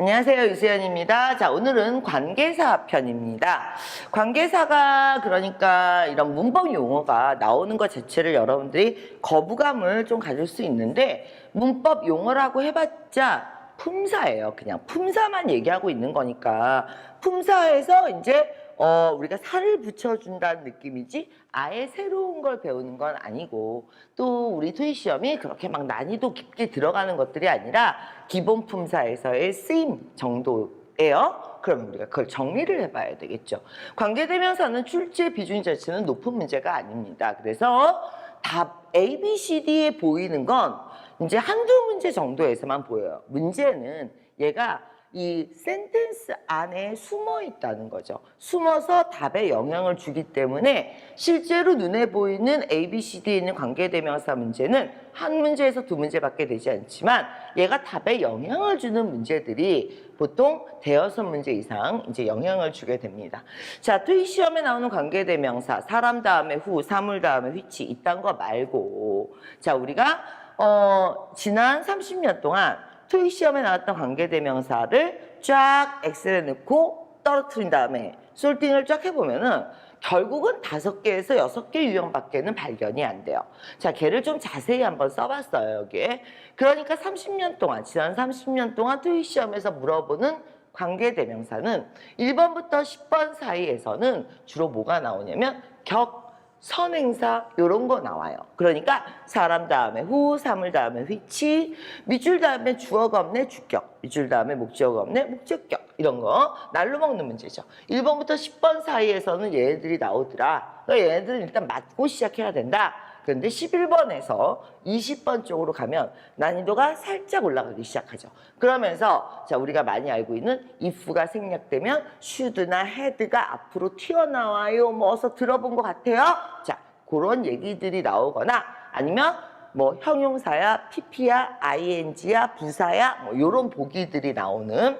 안녕하세요. 유수연입니다. 자, 오늘은 관계사 편입니다. 관계사가 그러니까 이런 문법 용어가 나오는 것 자체를 여러분들이 거부감을 좀 가질 수 있는데 문법 용어라고 해봤자 품사예요. 그냥 품사만 얘기하고 있는 거니까 품사에서 이제 어, 우리가 살을 붙여준다는 느낌이지 아예 새로운 걸 배우는 건 아니고 또 우리 토익 시험이 그렇게 막 난이도 깊게 들어가는 것들이 아니라 기본 품사에서의 쓰임 정도예요. 그럼 우리가 그걸 정리를 해봐야 되겠죠. 관계대명사는 출제 비중 자체는 높은 문제가 아닙니다. 그래서 답 A, B, C, D에 보이는 건 이제 한두 문제 정도에서만 보여요. 문제는 얘가 이 센텐스 안에 숨어 있다는 거죠. 숨어서 답에 영향을 주기 때문에 실제로 눈에 보이는 A, B, C, D에 있는 관계대명사 문제는 한 문제에서 두 문제밖에 되지 않지만 얘가 답에 영향을 주는 문제들이 보통 대여섯 문제 이상 이제 영향을 주게 됩니다. 자, 토익 시험에 나오는 관계대명사, 사람 다음에 후, 사물 다음에 which 이딴 거 말고 자, 우리가 어, 지난 30년 동안 토익 시험에 나왔던 관계대명사를 쫙 엑셀에 넣고 떨어뜨린 다음에 솔팅을 쫙 해보면은 결국은 다섯 개에서 여섯 개 유형밖에는 발견이 안 돼요. 자, 걔를 좀 자세히 한번 써봤어요, 여기에. 그러니까 30년 동안, 지난 30년 동안 토익 시험에서 물어보는 관계대명사는 1번부터 10번 사이에서는 주로 뭐가 나오냐면 격, 선행사 이런 거 나와요. 그러니까 사람 다음에 후, 사물 다음에 which, 밑줄 다음에 주어가 없네 주격, 밑줄 다음에 목적어가 없네 목적격 이런 거 날로 먹는 문제죠. 1번부터 10번 사이에서는 얘네들이 나오더라. 그러니까 얘네들은 일단 맞고 시작해야 된다. 그런데 11번에서 20번 쪽으로 가면 난이도가 살짝 올라가기 시작하죠. 그러면서 자 우리가 많이 알고 있는 if가 생략되면 should나 had가 앞으로 튀어나와요. 뭐 어서 들어본 것 같아요. 자 그런 얘기들이 나오거나 아니면 뭐 형용사야, pp야, ing야, 부사야 뭐 이런 보기들이 나오는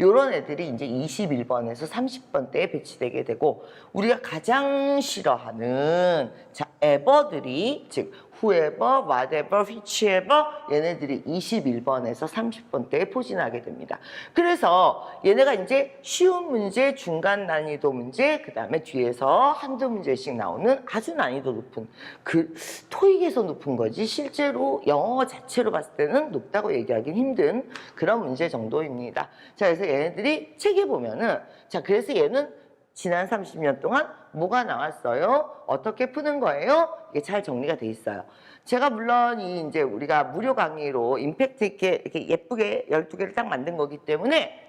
요런 애들이 이제 21번에서 30번 대에 배치되게 되고 우리가 가장 싫어하는 자 에버들이 즉 whoever, whatever, whichever 얘네들이 21번에서 30번 대에 포진하게 됩니다. 그래서 얘네가 이제 쉬운 문제, 중간 난이도 문제, 그 다음에 뒤에서 한두 문제씩 나오는 아주 난이도 높은 그 토익에서 높은 거지 실제로 영어 자체로 봤을 때는 높다고 얘기하기는 힘든 그런 문제 정도입니다. 자, 그래서 얘네들이 책에 보면은 자, 그래서 얘는 지난 30년 동안 뭐가 나왔어요? 어떻게 푸는 거예요? 이게 잘 정리가 돼 있어요. 제가 물론 이 이제 우리가 무료 강의로 임팩트 있게 이렇게 예쁘게 12개를 딱 만든 거기 때문에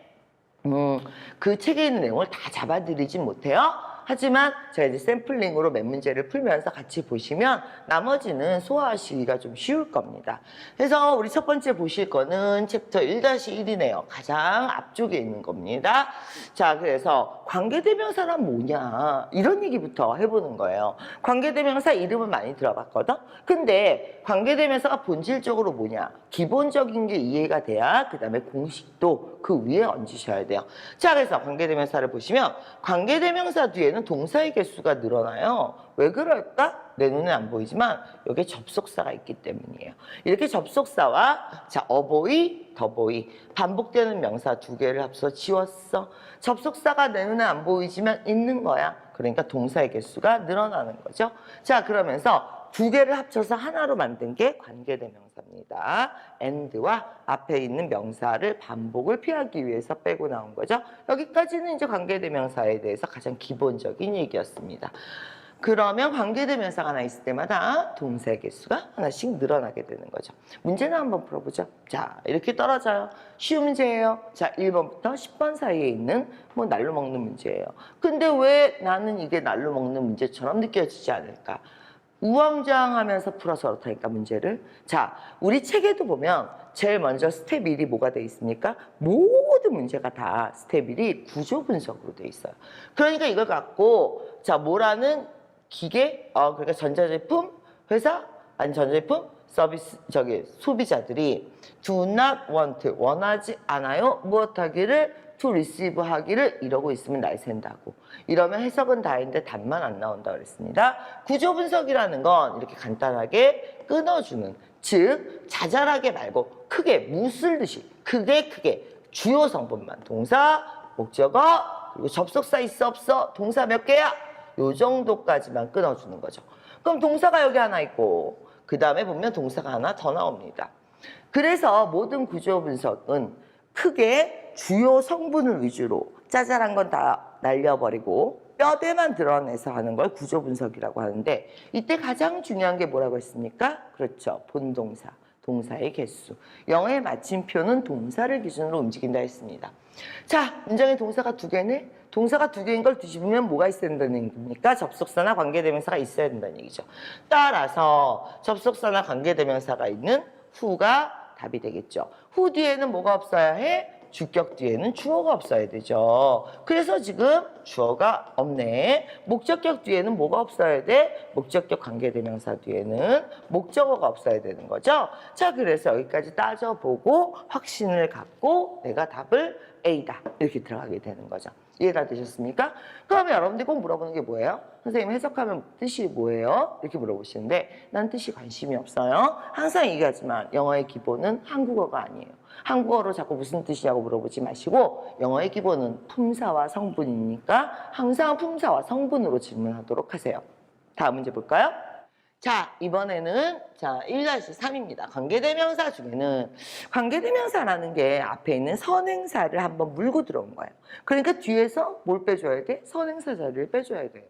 음, 그 책에 있는 내용을 다 잡아드리진 못해요. 하지만 제가 이제 샘플링으로 몇 문제를 풀면서 같이 보시면 나머지는 소화하시기가 좀 쉬울 겁니다. 그래서 우리 첫 번째 보실 거는 챕터 1-1이네요. 가장 앞쪽에 있는 겁니다. 자, 그래서 관계대명사란 뭐냐 이런 얘기부터 해보는 거예요. 관계대명사 이름은 많이 들어봤거든. 근데 관계대명사가 본질적으로 뭐냐? 기본적인 게 이해가 돼야 그 다음에 공식도 그 위에 얹으셔야 돼요. 자, 그래서 관계대명사를 보시면 관계대명사 뒤에는 동사의 개수가 늘어나요. 왜 그럴까? 내 눈에 안 보이지만 여기에 접속사가 있기 때문이에요. 이렇게 접속사와 자 어보이, 더보이 반복되는 명사 두 개를 합쳐 지웠어. 접속사가 내 눈에 안 보이지만 있는 거야. 그러니까 동사의 개수가 늘어나는 거죠. 자 그러면서 두 개를 합쳐서 하나로 만든 게 관계대명사 입니다. and와 앞에 있는 명사를 반복을 피하기 위해서 빼고 나온 거죠. 여기까지는 이제 관계대명사에 대해서 가장 기본적인 얘기였습니다. 그러면 관계대명사가 하나 있을 때마다 동사의 개수가 하나씩 늘어나게 되는 거죠. 문제는 한번 풀어보죠. 자, 이렇게 떨어져요. 쉬운 문제예요. 자, 1번부터 10번 사이에 있는 뭐 날로 먹는 문제예요. 근데 왜 나는 이게 날로 먹는 문제처럼 느껴지지 않을까? 우왕좌왕하면서 풀어서 그렇다니까 문제를. 자, 우리 책에도 보면 제일 먼저 스텝 1이 뭐가 돼 있습니까? 모든 문제가 다 스텝 1이 구조 분석으로 돼 있어요. 그러니까 이걸 갖고 자 뭐라는 기계, 어 그러니까 전자제품 회사 아니 전자제품 서비스 저기 소비자들이 do not want 원하지 않아요 무엇하기를 to receive 하기를 이러고 있으면 날 샌다고 이러면 해석은 다인데 답만 안 나온다 그랬습니다 구조 분석이라는 건 이렇게 간단하게 끊어주는 즉 자잘하게 말고 크게 무슬듯이 크게 크게 주요 성분만 동사, 목적어, 그리고 접속사 있어 없어? 동사 몇 개야? 요 정도까지만 끊어주는 거죠. 그럼 동사가 여기 하나 있고 그 다음에 보면 동사가 하나 더 나옵니다. 그래서 모든 구조 분석은 크게 주요 성분을 위주로 짜잘한 건 다 날려버리고 뼈대만 드러내서 하는 걸 구조 분석이라고 하는데 이때 가장 중요한 게 뭐라고 했습니까? 그렇죠. 본동사, 동사의 개수. 영어의 마침표는 동사를 기준으로 움직인다 했습니다. 자, 문장에 동사가 두 개네? 동사가 두 개인 걸 뒤집으면 뭐가 있어야 된다는 겁니까? 접속사나 관계대명사가 있어야 된다는 얘기죠. 따라서 접속사나 관계대명사가 있는 후가 답이 되겠죠. 후 뒤에는 뭐가 없어야 해? 주격 뒤에는 주어가 없어야 되죠. 그래서 지금 주어가 없네. 목적격 뒤에는 뭐가 없어야 돼? 목적격 관계대명사 뒤에는 목적어가 없어야 되는 거죠. 자, 그래서 여기까지 따져보고 확신을 갖고 내가 답을 A다. 이렇게 들어가게 되는 거죠. 이해가 되셨습니까? 그러면 여러분들이 꼭 물어보는 게 뭐예요? 선생님 해석하면 뜻이 뭐예요? 이렇게 물어보시는데 난 뜻이 관심이 없어요. 항상 얘기하지만 영어의 기본은 한국어가 아니에요. 한국어로 자꾸 무슨 뜻이냐고 물어보지 마시고 영어의 기본은 품사와 성분이니까 항상 품사와 성분으로 질문하도록 하세요. 다음 문제 볼까요? 자, 이번에는 자, 1-3입니다. 관계대명사 중에는 관계대명사라는 게 앞에 있는 선행사를 한번 물고 들어온 거예요. 그러니까 뒤에서 뭘 빼줘야 돼? 선행사 자리를 빼줘야 돼.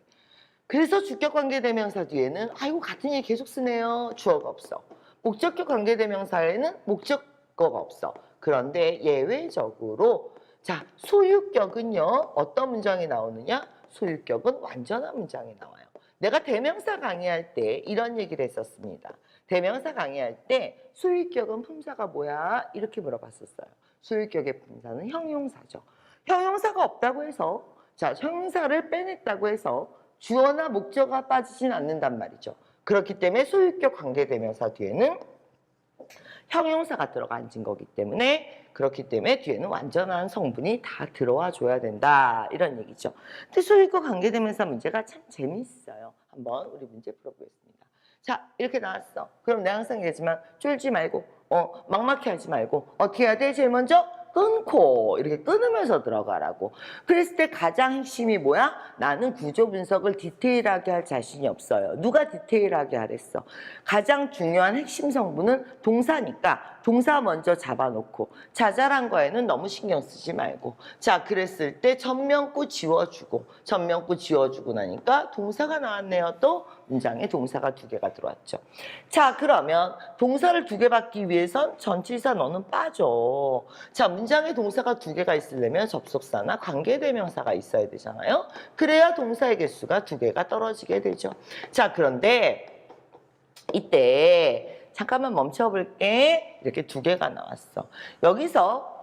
그래서 주격 관계대명사 뒤에는 아이고 같은 얘기 계속 쓰네요. 주어가 없어. 목적격 관계대명사에는 목적어가 없어. 그런데 예외적으로 자, 소유격은요. 어떤 문장이 나오느냐? 소유격은 완전한 문장이 나와요. 내가 대명사 강의할 때 이런 얘기를 했었습니다. 대명사 강의할 때 소유격은 품사가 뭐야? 이렇게 물어봤었어요. 소유격의 품사는 형용사죠. 형용사가 없다고 해서 자, 형용사를 빼냈다고 해서 주어나 목적어가 빠지진 않는단 말이죠. 그렇기 때문에 소유격 관계대명사 뒤에는 형용사가 들어가 앉은 거기 때문에 그렇기 때문에 뒤에는 완전한 성분이 다 들어와 줘야 된다 이런 얘기죠. 소유격 관계대명사 문제가 참 재미있어요. 한번 우리 문제 풀어보겠습니다. 자 이렇게 나왔어. 그럼 내가 항상 얘기하지만 쫄지 말고 어 막막해 하지 말고 어떻게 해야 돼? 제일 먼저 끊고 이렇게 끊으면서 들어가라고. 그랬을 때 가장 핵심이 뭐야? 나는 구조 분석을 디테일하게 할 자신이 없어요. 누가 디테일하게 하랬어? 가장 중요한 핵심 성분은 동사니까 동사 먼저 잡아놓고 자잘한 거에는 너무 신경 쓰지 말고 자 그랬을 때 전명구 지워주고 전명구 지워주고 나니까 동사가 나왔네요. 또 문장에 동사가 두 개가 들어왔죠. 자 그러면 동사를 두 개 받기 위해선 전치사 너는 빠져. 자 문장에 동사가 두 개가 있으려면 접속사나 관계대명사가 있어야 되잖아요. 그래야 동사의 개수가 두 개가 떨어지게 되죠. 자 그런데 이때 잠깐만 멈춰볼게. 이렇게 두 개가 나왔어. 여기서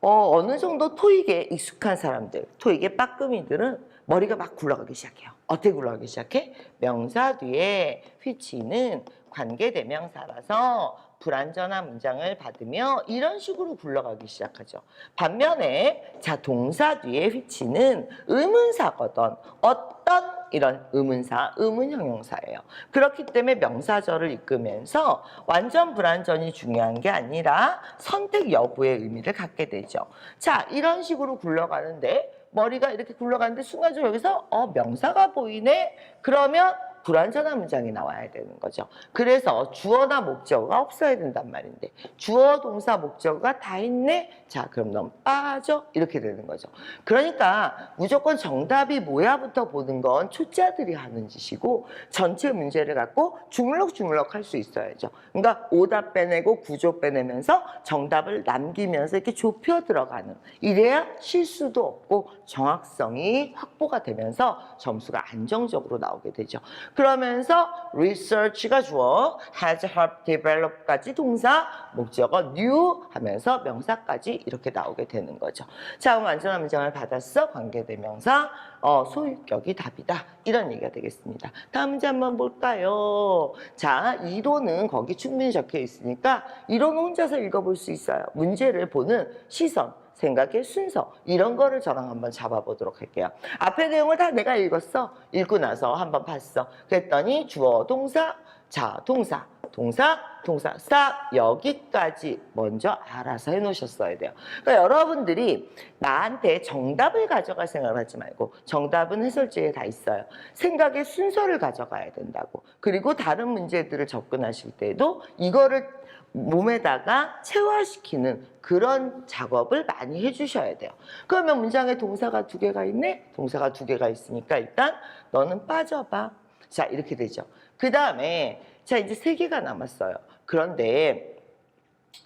어, 어느 정도 토익에 익숙한 사람들, 토익의 빠끔이들은 머리가 막 굴러가기 시작해요. 어떻게 굴러가기 시작해? 명사 뒤에 which는 관계대명사라서 불완전한 문장을 받으며 이런 식으로 굴러가기 시작하죠. 반면에 자 동사 뒤에 which는 의문사거든. 어떤 이런 의문사, 의문 형용사예요. 그렇기 때문에 명사절을 이끄면서 완전 불완전이 중요한 게 아니라 선택 여부의 의미를 갖게 되죠. 자, 이런 식으로 굴러가는데 머리가 이렇게 굴러가는데 순간적으로 여기서 어 명사가 보이네. 그러면 불완전한 문장이 나와야 되는 거죠. 그래서 주어나 목적어가 없어야 된단 말인데 주어, 동사, 목적어가 다 있네. 자, 그럼 넌 빠져 이렇게 되는 거죠. 그러니까 무조건 정답이 뭐야부터 보는 건 초짜들이 하는 짓이고 전체 문제를 갖고 주물럭주물럭 할 수 있어야죠. 그러니까 오답 빼내고 구조 빼내면서 정답을 남기면서 이렇게 좁혀 들어가는 이래야 실수도 없고 정확성이 확보가 되면서 점수가 안정적으로 나오게 되죠. 그러면서 research가 주어, has helped develop까지 동사, 목적어 new 하면서 명사까지 이렇게 나오게 되는 거죠. 자, 그럼 완전한 문장을 받았어. 관계대명사, 어, 소유격이 답이다. 이런 얘기가 되겠습니다. 다음 문제 한번 볼까요? 자, 이론은 거기 충분히 적혀 있으니까 이론은 혼자서 읽어볼 수 있어요. 문제를 보는 시선. 생각의 순서 이런 거를 저랑 한번 잡아보도록 할게요. 앞에 내용을 다 내가 읽었어. 읽고 나서 한번 봤어. 그랬더니 주어 동사 자 동사 동사, 동사, 싹 여기까지 먼저 알아서 해놓으셨어야 돼요. 그러니까 여러분들이 나한테 정답을 가져갈 생각을 하지 말고 정답은 해설지에 다 있어요. 생각의 순서를 가져가야 된다고. 그리고 다른 문제들을 접근하실 때도 이거를 몸에다가 체화시키는 그런 작업을 많이 해주셔야 돼요. 그러면 문장에 동사가 두 개가 있네? 동사가 두 개가 있으니까 일단 너는 빠져봐. 자, 이렇게 되죠. 그 다음에 자, 이제 세 개가 남았어요. 그런데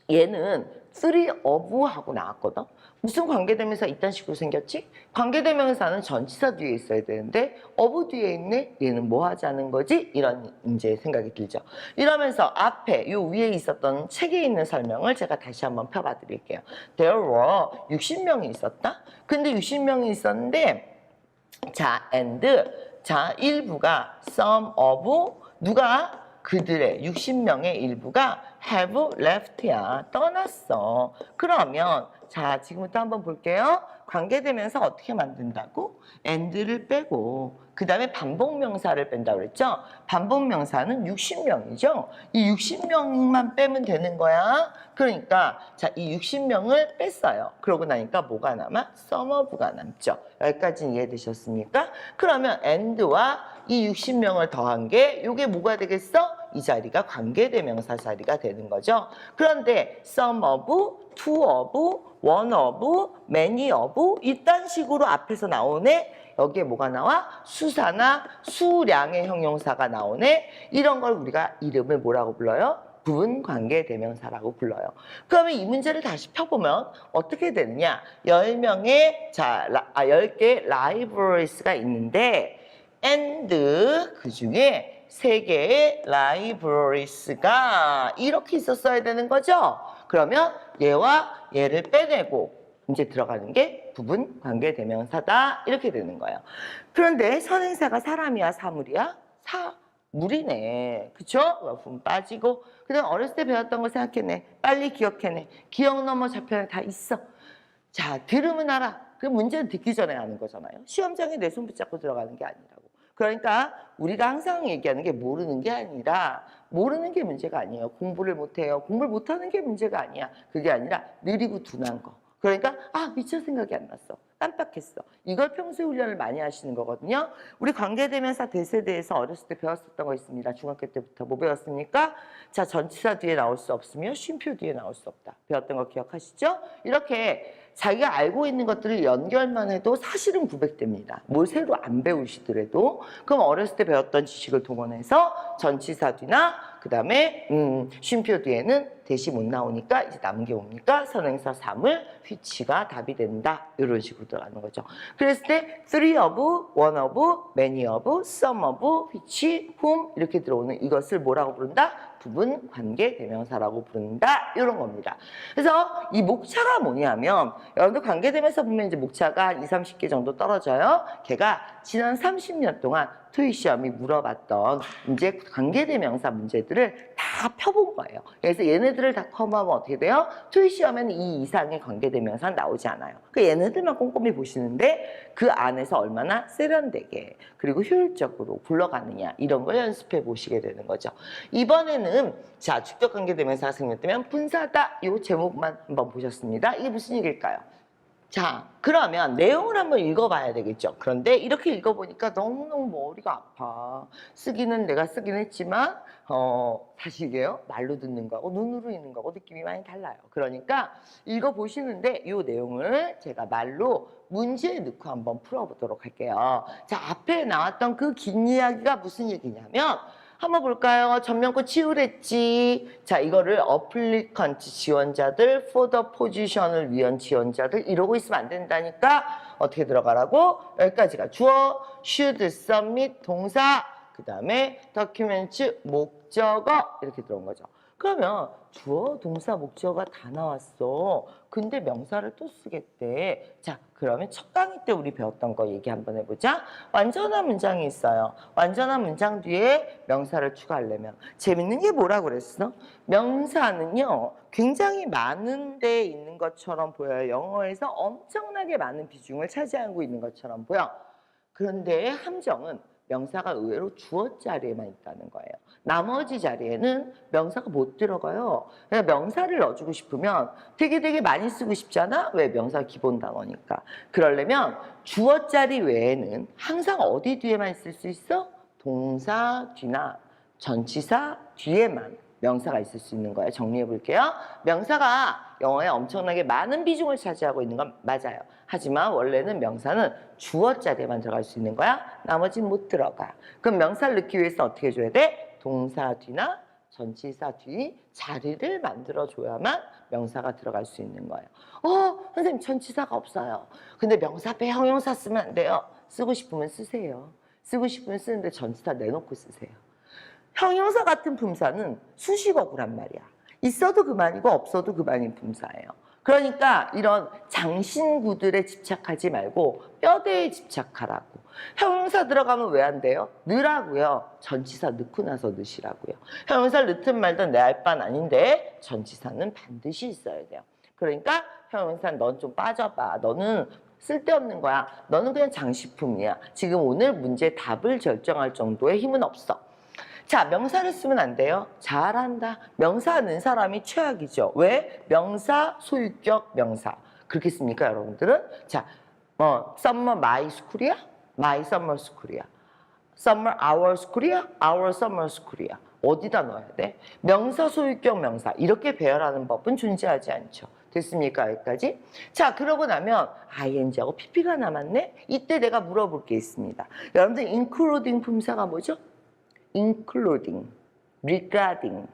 얘는 three of 하고 나왔거든. 무슨 관계대명사 이딴 식으로 생겼지? 관계대명사는 전치사 뒤에 있어야 되는데 of 뒤에 있네? 얘는 뭐 하자는 거지? 이런 이제 생각이 들죠. 이러면서 앞에 요 위에 있었던 책에 있는 설명을 제가 다시 한번 펴봐 드릴게요. There were 60명이 있었다. 근데 60명이 있었는데 자, and 자, 일부가 some of 누가 그들의 60명의 일부가 have left야 떠났어. 그러면 자 지금부터 한번 볼게요. 관계되면서 어떻게 만든다고? and를 빼고 그 다음에 반복명사를 뺀다고 그랬죠? 반복명사는 60명이죠? 이 60명만 빼면 되는 거야. 그러니까 자 이 60명을 뺐어요. 그러고 나니까 뭐가 남아? summer가 남죠. 여기까지 이해되셨습니까? 그러면 and와 이 60명을 더한 게 이게 뭐가 되겠어? 이 자리가 관계대명사 자리가 되는 거죠. 그런데 some of, two of, one of, many of 이딴 식으로 앞에서 나오네. 여기에 뭐가 나와? 수사나 수량의 형용사가 나오네. 이런 걸 우리가 이름을 뭐라고 불러요? 부분 관계 대명사라고 불러요. 그러면 이 문제를 다시 펴보면 어떻게 되느냐? 10명의 자, 라, 아, 10개 라이브러리스가 있는데 and 그 중에 세 개의 라이브러리스가 이렇게 있었어야 되는 거죠. 그러면 얘와 얘를 빼내고 이제 들어가는 게 부분 관계 대명사다 이렇게 되는 거예요. 그런데 선행사가 사람이야 사물이야? 사물이네. 그쵸? 부분 빠지고 그다음 어렸을 때 배웠던 거 생각해내. 빨리 기억해내. 기억 넘어 좌편에 다 있어. 자 들으면 알아. 그 문제는 듣기 전에 아는 거잖아요. 시험장에 내 손 붙잡고 들어가는 게 아니라고. 그러니까 우리가 항상 얘기하는 게 모르는 게 아니라 모르는 게 문제가 아니에요. 공부를 못해요. 공부를 못하는 게 문제가 아니야. 그게 아니라 느리고 둔한 거. 그러니까 아 미처 생각이 안 났어. 깜빡했어. 이걸 평소에 훈련을 많이 하시는 거거든요. 우리 관계대명사 대세대에서 어렸을 때 배웠었던 거 있습니다. 중학교 때부터 뭐 배웠습니까? 자 전치사 뒤에 나올 수 없으며 쉼표 뒤에 나올 수 없다. 배웠던 거 기억하시죠? 이렇게 자기가 알고 있는 것들을 연결만 해도 사실은 구백됩니다. 뭘 새로 안 배우시더라도 그럼 어렸을 때 배웠던 지식을 동원해서 전치사 뒤나 그 다음에 음, 쉼표 뒤에는 대시 못 나오니까 이제 남은 게 뭡니까? 선행사 사물 which가 답이 된다. 이런 식으로 들어가는 거죠. 그랬을 때 three of, one of, many of, some of, which, whom 이렇게 들어오는 이것을 뭐라고 부른다? 부분 관계 대명사라고 부른다. 이런 겁니다. 그래서 이 목차가 뭐냐면 여러분들 관계 대명사 보면 이제 목차가 한 2, 30개 정도 떨어져요. 걔가 지난 30년 동안 토익 시험이 물어봤던 이제 관계 대명사 문제들을 다 펴본 거예요. 그래서 얘네들을 다 커버하면 어떻게 돼요? 토익 시험에는 이 이상의 관계대명사 나오지 않아요. 그 얘네들만 꼼꼼히 보시는데 그 안에서 얼마나 세련되게 그리고 효율적으로 굴러가느냐 이런 걸 연습해 보시게 되는 거죠. 이번에는 자 주격 관계대명사가 생겼다면 분사다 이 제목만 한번 보셨습니다. 이게 무슨 얘기일까요? 자, 그러면 내용을 한번 읽어봐야 되겠죠. 그런데 이렇게 읽어보니까 너무너무 머리가 아파. 쓰기는 내가 쓰긴 했지만, 어, 사실 이게요, 말로 듣는 거하고 눈으로 읽는 거하고 느낌이 많이 달라요. 그러니까 읽어보시는데 이 내용을 제가 말로 문제에 넣고 한번 풀어보도록 할게요. 자, 앞에 나왔던 그 긴 이야기가 무슨 얘기냐면, 한번 볼까요? 전면고 치우랬지. 자, 이거를 어플리컨트 지원자들, 포더 포지션을 위한 지원자들 이러고 있으면 안 된다니까 어떻게 들어가라고? 여기까지가 주어, should, submit, 동사, 그 다음에 document, 목적어 이렇게 들어온 거죠. 그러면 주어, 동사, 목적어가 다 나왔어. 근데 명사를 또 쓰겠대. 자, 그러면 첫 강의 때 우리 배웠던 거 얘기 한번 해보자. 완전한 문장이 있어요. 완전한 문장 뒤에 명사를 추가하려면 재밌는 게 뭐라고 그랬어? 명사는요, 굉장히 많은 데 있는 것처럼 보여요. 영어에서 엄청나게 많은 비중을 차지하고 있는 것처럼 보여. 그런데 함정은 명사가 의외로 주어 자리에만 있다는 거예요. 나머지 자리에는 명사가 못 들어가요. 그러니까 명사를 넣어주고 싶으면 되게 되게 많이 쓰고 싶잖아? 왜? 명사 기본 단어니까. 그러려면 주어 자리 외에는 항상 어디 뒤에만 있을 수 있어? 동사 뒤나 전치사 뒤에만 명사가 있을 수 있는 거예요. 정리해 볼게요. 명사가 영어에 엄청나게 많은 비중을 차지하고 있는 건 맞아요. 하지만 원래는 명사는 주어 자리에만 들어갈 수 있는 거야. 나머지는 못 들어가. 그럼 명사를 넣기 위해서 어떻게 해줘야 돼? 동사 뒤나 전치사 뒤 자리를 만들어 줘야만 명사가 들어갈 수 있는 거예요. 어, 선생님 전치사가 없어요. 근데 명사 앞에 형용사 쓰면 안 돼요. 쓰고 싶으면 쓰세요. 쓰고 싶으면 쓰는데 전치사 내놓고 쓰세요. 형용사 같은 품사는 수식어구란 말이야. 있어도 그만이고 없어도 그만인 품사예요. 그러니까 이런 장신구들에 집착하지 말고 뼈대에 집착하라고. 형용사 들어가면 왜 안 돼요? 넣으라고요. 전치사 넣고 나서 넣으시라고요. 형용사를 넣든 말든 내알 바는 아닌데 전치사는 반드시 있어야 돼요. 그러니까 형용사 넌 좀 빠져봐. 너는 쓸데없는 거야. 너는 그냥 장식품이야. 지금 오늘 문제 답을 결정할 정도의 힘은 없어. 자, 명사를 쓰면 안 돼요. 잘한다. 명사 는 사람이 최악이죠. 왜? 명사, 소유격, 명사. 그렇게 씁니까, 여러분들은? 자, 어, summer my school이야? my summer school이야. summer our school이야? our summer school이야. 어디다 넣어야 돼? 명사, 소유격, 명사. 이렇게 배열하는 법은 존재하지 않죠. 됐습니까? 여기까지? 자, 그러고 나면 ing하고 pp가 남았네? 이때 내가 물어볼 게 있습니다. 여러분들 including 품사가 뭐죠? Including, regarding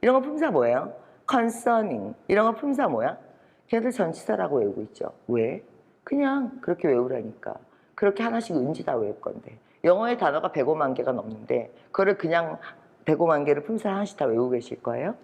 이런 거 품사 뭐예요? concerning 이런 거 품사 뭐야? 걔들 전치사라고 외우고 있죠. 왜? 그냥 그렇게 외우라니까. 그렇게 하나씩 은지 다 외울 건데. 영어의 단어가 105만 개가 넘는데 그거를 그냥 105만 개를 품사 하나씩 다 외우고 계실 거예요?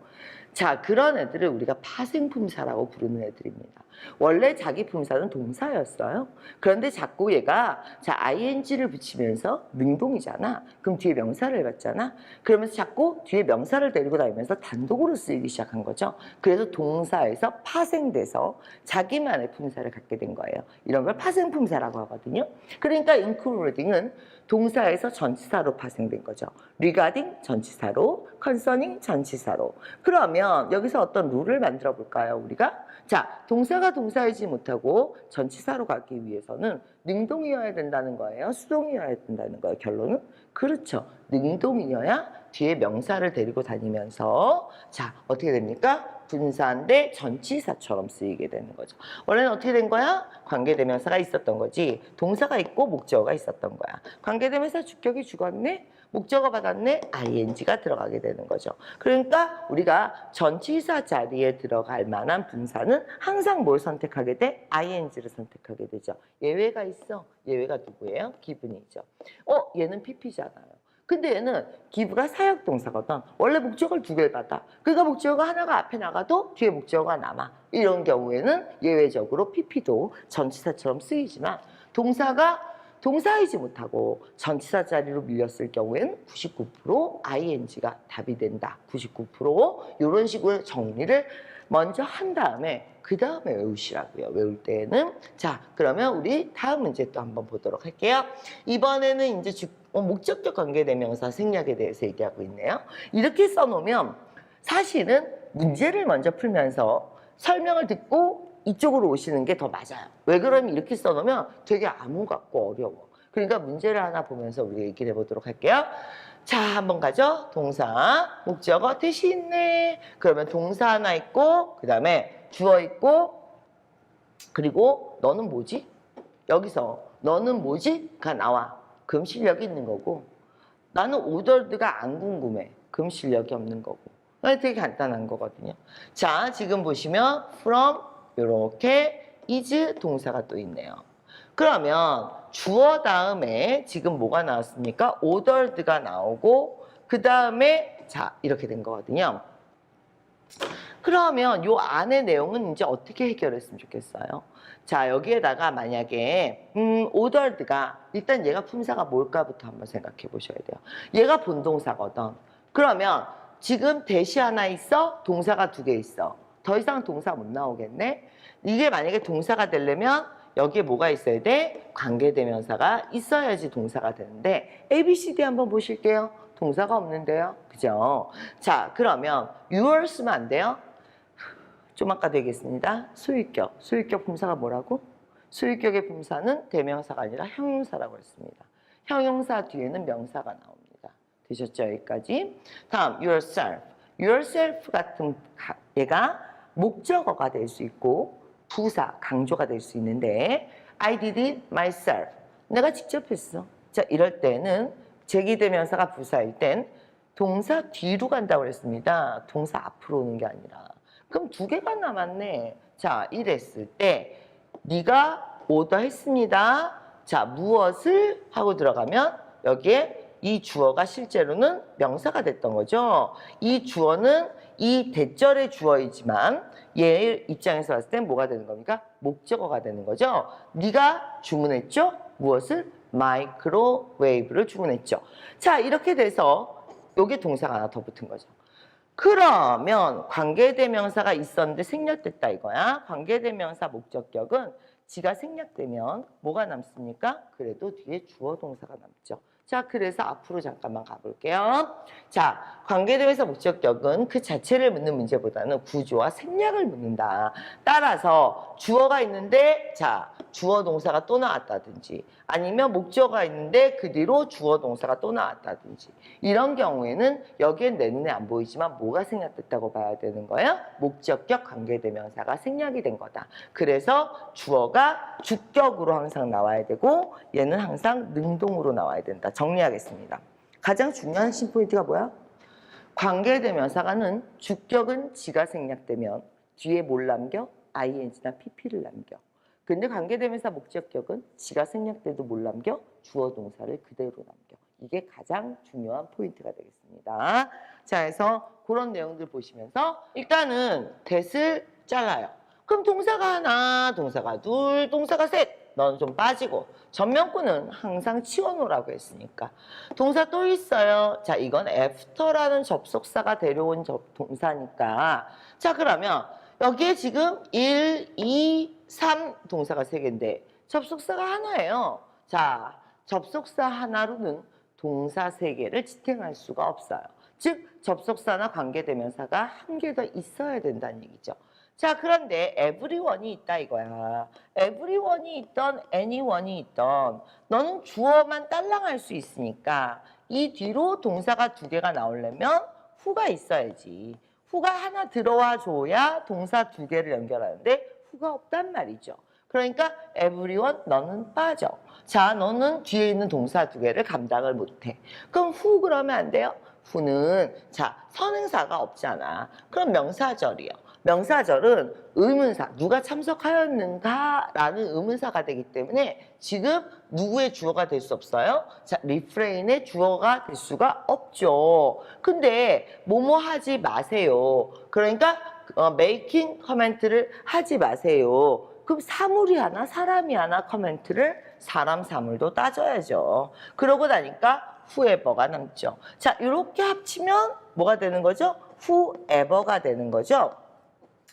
자, 그런 애들을 우리가 파생품사라고 부르는 애들입니다. 원래 자기 품사는 동사였어요. 그런데 자꾸 얘가 자 ing를 붙이면서 능동이잖아. 그럼 뒤에 명사를 받잖아. 그러면서 자꾸 뒤에 명사를 데리고 다니면서 단독으로 쓰이기 시작한 거죠. 그래서 동사에서 파생돼서 자기만의 품사를 갖게 된 거예요. 이런 걸 파생품사라고 하거든요. 그러니까 including은 동사에서 전치사로 파생된 거죠. regarding 전치사로, concerning 전치사로. 그러면 여기서 어떤 룰을 만들어 볼까요, 우리가? 자, 동사가 동사이지 못하고 전치사로 가기 위해서는 능동이어야 된다는 거예요. 수동이어야 된다는 거예요. 결론은 그렇죠. 능동이어야 뒤에 명사를 데리고 다니면서 자 어떻게 됩니까? 분사인데 전치사처럼 쓰이게 되는 거죠. 원래는 어떻게 된 거야? 관계대명사가 있었던 거지. 동사가 있고 목적어가 있었던 거야. 관계대명사 주격이 죽었네. 목적어 받았네. ing가 들어가게 되는 거죠. 그러니까 우리가 전치사 자리에 들어갈 만한 분사는 항상 뭘 선택하게 돼? ing를 선택하게 되죠. 예외가 있어. 예외가 누구예요? 기분이죠. 어, 얘는 pp잖아요. 근데 얘는 기부가 사역 동사거든. 원래 목적어를 두 개를 받아. 그러니까 목적어가 하나가 앞에 나가도 뒤에 목적어가 남아. 이런 경우에는 예외적으로 pp도 전치사처럼 쓰이지만 동사가 동사이지 못하고 전치사 자리로 밀렸을 경우에는 99% ing가 답이 된다. 99% 이런 식으로 정리를 먼저 한 다음에 그 다음에 외우시라고요. 외울 때는 자 그러면 우리 다음 문제 또 한번 보도록 할게요. 이번에는 이제 주, 어, 목적격 관계대명사 생략에 대해서 얘기하고 있네요. 이렇게 써놓으면 사실은 문제를 먼저 풀면서 설명을 듣고 이쪽으로 오시는 게 더 맞아요. 왜 그러면 이렇게 써놓으면 되게 암호 같고 어려워. 그러니까 문제를 하나 보면서 우리 얘기를 해보도록 할게요. 자, 한번 가죠. 동사, 목적어, 뜻이 있네. 그러면 동사 하나 있고, 그 다음에 주어 있고, 그리고 너는 뭐지? 여기서 너는 뭐지?가 나와. 그럼 실력이 있는 거고, 나는 오더드가 안 궁금해. 그럼 실력이 없는 거고. 되게 간단한 거거든요. 자, 지금 보시면 from 이렇게 is 동사가 또 있네요. 그러면 주어 다음에 지금 뭐가 나왔습니까? ordered가 나오고 그 다음에 자 이렇게 된 거거든요. 그러면 요 안의 내용은 이제 어떻게 해결했으면 좋겠어요? 자 여기에다가 만약에 음 ordered가 일단 얘가 품사가 뭘까부터 한번 생각해 보셔야 돼요. 얘가 본동사거든. 그러면 지금 대시 하나 있어? 동사가 두 개 있어. 더 이상 동사 못 나오겠네? 이게 만약에 동사가 되려면 여기에 뭐가 있어야 돼? 관계대명사가 있어야지 동사가 되는데 A, B, C, D 한번 보실게요. 동사가 없는데요. 그죠? 자, 그러면 your 쓰면 안 돼요? 좀 아까 되겠습니다. 소유격. 소유격 품사가 뭐라고? 소유격의 품사는 대명사가 아니라 형용사라고 했습니다. 형용사 뒤에는 명사가 나옵니다. 되셨죠? 여기까지. 다음, yourself. yourself 같은 가- 얘가 목적어가 될 수 있고 부사, 강조가 될 수 있는데 I did it myself. 내가 직접 했어. 자, 이럴 때는 제기대명사가 부사일 땐 동사 뒤로 간다고 그랬습니다. 동사 앞으로 오는 게 아니라. 그럼 두 개가 남았네. 자, 이랬을 때 네가 오더 했습니다. 자, 무엇을 하고 들어가면 여기에 이 주어가 실제로는 명사가 됐던 거죠. 이 주어는 이 대절의 주어이지만 얘 입장에서 봤을 땐 뭐가 되는 겁니까? 목적어가 되는 거죠. 네가 주문했죠? 무엇을? 마이크로웨이브를 주문했죠. 자, 이렇게 돼서 요게 동사가 하나 더 붙은 거죠. 그러면 관계대명사가 있었는데 생략됐다 이거야. 관계대명사 목적격은 지가 생략되면 뭐가 남습니까? 그래도 뒤에 주어 동사가 남죠. 자, 그래서 앞으로 잠깐만 가볼게요. 자, 관계대명사 목적격은 그 자체를 묻는 문제보다는 구조와 생략을 묻는다. 따라서 주어가 있는데, 자, 주어 동사가 또 나왔다든지, 아니면 목적어가 있는데 그 뒤로 주어 동사가 또 나왔다든지, 이런 경우에는 여기엔 내 눈에 안 보이지만 뭐가 생략됐다고 봐야 되는 거예요? 목적격 관계대명사가 생략이 된 거다. 그래서 주어가 주격으로 항상 나와야 되고 얘는 항상 능동으로 나와야 된다. 정리하겠습니다. 가장 중요한 신포인트가 뭐야? 관계대명사가는 주격은 지가 생략되면 뒤에 뭘 남겨? ing나 pp를 남겨. 근데 관계대명사 목적격은 지가 생략돼도 뭘 남겨? 주어 동사를 그대로 남겨. 이게 가장 중요한 포인트가 되겠습니다. 자, 그래서 그런 내용들 보시면서 일단은 that을 잘라요. 그럼 동사가 하나, 동사가 둘, 동사가 셋. 넌좀 빠지고 전면구는 항상 치워놓으라고 했으니까 동사 또 있어요. 자, 이건 after라는 접속사가 데려온 접- 동사니까 자, 그러면 여기에 지금 1, 2, 3 동사가 세 개인데 접속사가 하나예요. 자, 접속사 하나로는 동사 세 개를 지탱할 수가 없어요. 즉, 접속사나 관계대명사가 한 개 더 있어야 된다는 얘기죠. 자, 그런데 everyone이 있다 이거야. everyone이 있던 anyone이 있던 너는 주어만 딸랑할 수 있으니까 이 뒤로 동사가 두 개가 나오려면 후가 있어야지. 후가 하나 들어와 줘야 동사 두 개를 연결하는데 후가 없단 말이죠. 그러니까 everyone 너는 빠져. 자, 너는 뒤에 있는 동사 두 개를 감당을 못해. 그럼 후 그러면 안 돼요? 후는 자 선행사가 없잖아. 그럼 명사절이요. 명사절은 의문사 누가 참석하였는가라는 의문사가 되기 때문에 지금 누구의 주어가 될 수 없어요. 자 리프레인의 주어가 될 수가 없죠. 근데 뭐뭐 하지 마세요. 그러니까 어, 메이킹 커멘트를 하지 마세요. 그럼 사물이 하나 사람이 하나 커멘트를 사람 사물도 따져야죠. 그러고 나니까 whoever가 남죠. 자, 이렇게 합치면 뭐가 되는 거죠? whoever가 되는 거죠.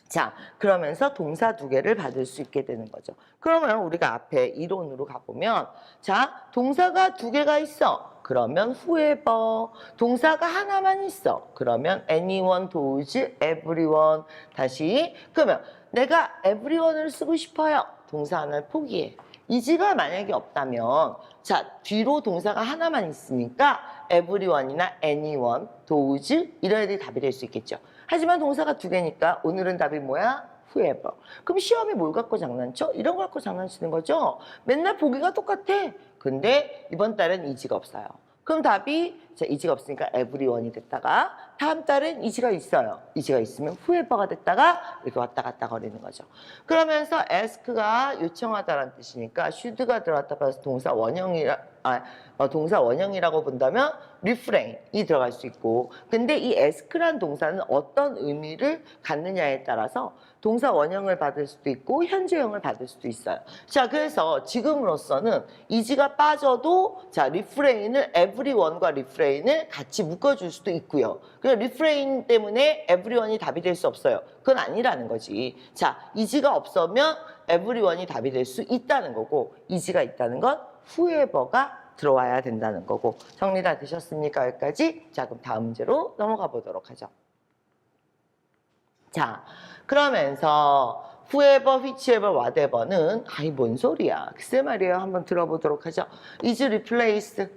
자, 그러면서 동사 두 개를 받을 수 있게 되는 거죠. 그러면 우리가 앞에 이론으로 가보면, 자, 동사가 두 개가 있어. 그러면 whoever. 동사가 하나만 있어. 그러면 anyone, those, everyone. 다시. 그러면 내가 everyone을 쓰고 싶어요. 동사 하나를 포기해. 이지가 만약에 없다면 자 뒤로 동사가 하나만 있으니까 everyone이나 anyone, those 이런 애들이 답이 될 수 있겠죠. 하지만 동사가 두 개니까 오늘은 답이 뭐야? whoever. 그럼 시험에 뭘 갖고 장난쳐? 이런 거 갖고 장난치는 거죠. 맨날 보기가 똑같아. 근데 이번 달은 이지가 없어요. 그럼 답이 자, 이지가 없으니까 everyone이 됐다가 다음 달은 이지가 있어요. 이지가 있으면 whoever가 됐다가 이렇게 왔다 갔다 거리는 거죠. 그러면서 ask가 요청하다라는 뜻이니까 should가 들어왔다 봐서 동사 원형이라 아, 아, 어, 동사 원형이라고 본다면 refrain이 들어갈 수 있고 근데 이 ask란 동사는 어떤 의미를 갖느냐에 따라서 동사 원형을 받을 수도 있고 현재형을 받을 수도 있어요. 자, 그래서 지금으로서는 이지가 빠져도 자, refrain을 everyone과 refrain을 같이 묶어줄 수도 있고요. 그 refrain 때문에 everyone이 답이 될 수 없어요. 그건 아니라는 거지. 자, 이지가 없으면 everyone이 답이 될 수 있다는 거고 이지가 있다는 건 whoever가 들어와야 된다는 거고 정리 다 되셨습니까? 여기까지? 자, 그럼 다음 문제로 넘어가 보도록 하죠. 자, 그러면서 whoever, whichever, whatever는 아이 뭔 소리야? 글쎄 말이에요. 한번 들어보도록 하죠. is replaced.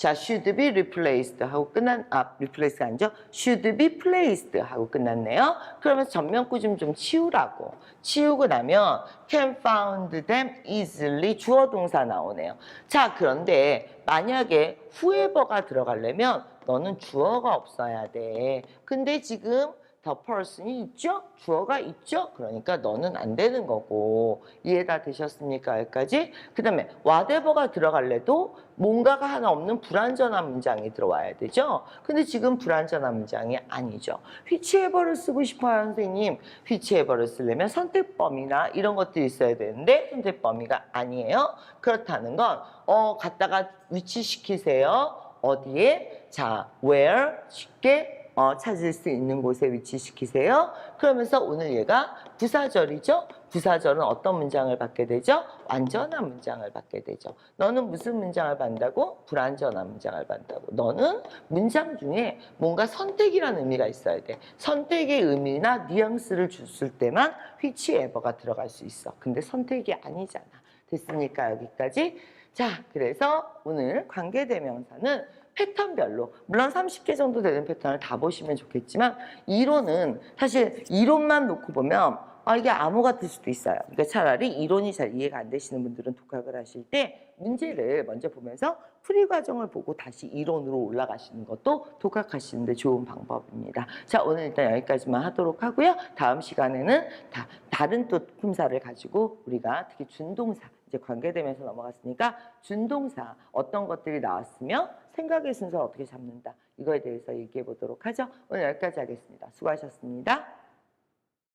자, should be replaced 하고 끝난 아, replace가 아니죠. should be placed 하고 끝났네요. 그러면서 전면구 좀 좀 치우라고. 치우고 나면 can found them easily 주어 동사 나오네요. 자, 그런데 만약에 whoever가 들어가려면 너는 주어가 없어야 돼. 근데 지금 the person이 있죠? 주어가 있죠? 그러니까 너는 안 되는 거고 이해 다 되셨습니까? 여기까지? 그 다음에 whatever가 들어갈래도 뭔가가 하나 없는 불완전한 문장이 들어와야 되죠? 근데 지금 불완전한 문장이 아니죠. whichever를 쓰고 싶어요, 선생님. whichever를 쓰려면 선택 범위나 이런 것들이 있어야 되는데 선택 범위가 아니에요. 그렇다는 건 어, 갖다가 위치시키세요. 어디에? 자, where 쉽게 어, 찾을 수 있는 곳에 위치시키세요. 그러면서 오늘 얘가 부사절이죠. 부사절은 어떤 문장을 받게 되죠? 완전한 문장을 받게 되죠. 너는 무슨 문장을 받는다고? 불완전한 문장을 받는다고. 너는 문장 중에 뭔가 선택이라는 의미가 있어야 돼. 선택의 의미나 뉘앙스를 줬을 때만 whichever가 들어갈 수 있어. 근데 선택이 아니잖아. 됐습니까? 여기까지? 자, 그래서 오늘 관계대명사는 패턴별로 물론 30개 정도 되는 패턴을 다 보시면 좋겠지만 이론은 사실 이론만 놓고 보면 아 이게 암호 같을 수도 있어요. 그러니까 차라리 이론이 잘 이해가 안 되시는 분들은 독학을 하실 때 문제를 먼저 보면서 풀이 과정을 보고 다시 이론으로 올라가시는 것도 독학하시는 데 좋은 방법입니다. 자 오늘 일단 여기까지만 하도록 하고요. 다음 시간에는 다 다른 또 품사를 가지고 우리가 특히 준동사 이제 관계되면서 넘어갔으니까 준동사 어떤 것들이 나왔으며 생각의 순서를 어떻게 잡는다 이거에 대해서 얘기해 보도록 하죠. 오늘 여기까지 하겠습니다. 수고하셨습니다.